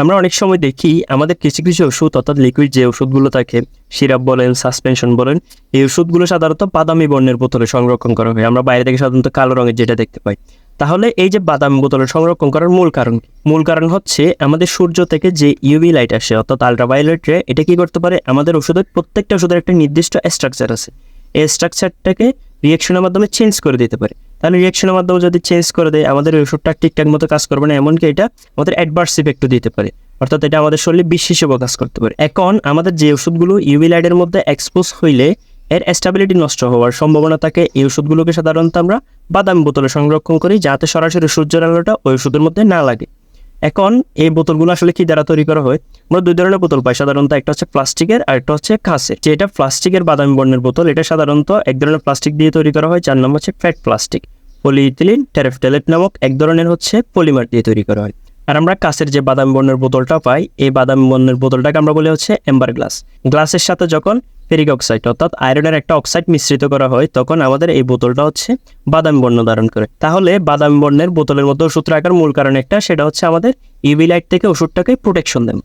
আমরা অনেক সময় দেখি আমাদের কিছু কিছু ওষুধ, অর্থাৎ লিকুইড যে ওষুধগুলো থাকে সিরাপ বলেন সাসপেনশন বলেন, এই ওষুধগুলো সাধারণত বাদামি বর্ণের বোতলে সংরক্ষণ করা হয়। আমরা বাইরে থেকে সাধারণত কালো রঙের যেটা দেখতে পাই। তাহলে এই যে বাদামি বোতলে সংরক্ষণ করার মূল কারণ মূল কারণ হচ্ছে আমাদের সূর্য থেকে যে ইউভি লাইট আসে, অর্থাৎ আলট্রাভায়োলেট রে এটা কি করতে পারে? আমাদের ওষুধের প্রত্যেকটা ওষুধের একটা নির্দিষ্ট স্ট্রাকচার আছে। এই স্ট্রাকচারটাকে রিয়েকশনের মাধ্যমে চেঞ্জ করে দিতে পারে। তাহলে রিয়াকশনের মাধ্যমে যদি চেঞ্জ করে দেয়, আমাদের ওই ওষুধটা ঠিকঠাক মতো কাজ করবে না, এমনকি এটা আমাদের অ্যাডভার্স ইফেক্টও দিতে পারে। অর্থাৎ এটা আমাদের শরীরে বিষ হিসেবেও কাজ করতে পারে। এখন আমাদের যে ওষুধগুলো ইউভি লাইটের মধ্যে এক্সপোজ হইলে এর স্টেবিলিটি নষ্ট হওয়ার সম্ভাবনা থাকে। এই ওষুধগুলোকে সাধারণত আমরা বাদামি বোতলে সংরক্ষণ করি, যাতে সরাসরি সূর্যের আলোটা ওই ওষুধের মধ্যে না লাগে। এখন এই বোতলগুলো আসলে কি দ্বারা তৈরি করা হয়? আমরা দুই ধরনের বোতল পাই। সাধারণত একটা হচ্ছে প্লাস্টিকের আর একটা হচ্ছে কাঁচের। যেটা প্লাস্টিকের বাদামি বর্ণের বোতল, এটা সাধারণত এক ধরনের প্লাস্টিক দিয়ে তৈরি করা হয়, যার নাম হচ্ছে ফ্যাট প্লাস্টিক। পলিইথিলিন টেরেফটেলেট নামক এক ধরনের হচ্ছে পলিমার দিয়ে তৈরি করা হয়। আর আমরা কাঁচের যে বাদামি বর্ণের বোতলটা পাই, এই বাদামি বর্ণের বোতলটাকে আমরা বলি হচ্ছে এম্বার গ্লাস গ্লাসের সাথে যখন ফেরিক অক্সাইড, অর্থাৎ আয়রনের একটা অক্সাইড মিশ্রিত করা হয়, তখন আমাদের এই বোতলটা হচ্ছে বাদাম বর্ণ ধারণ করে। তাহলে বাদাম বর্ণের বোতলের মধ্যে ওষুধ রাখার মূল কারণ একটা, সেটা হচ্ছে আমাদের ইভি লাইট থেকে ওষুধটাকে প্রোটেকশন দেন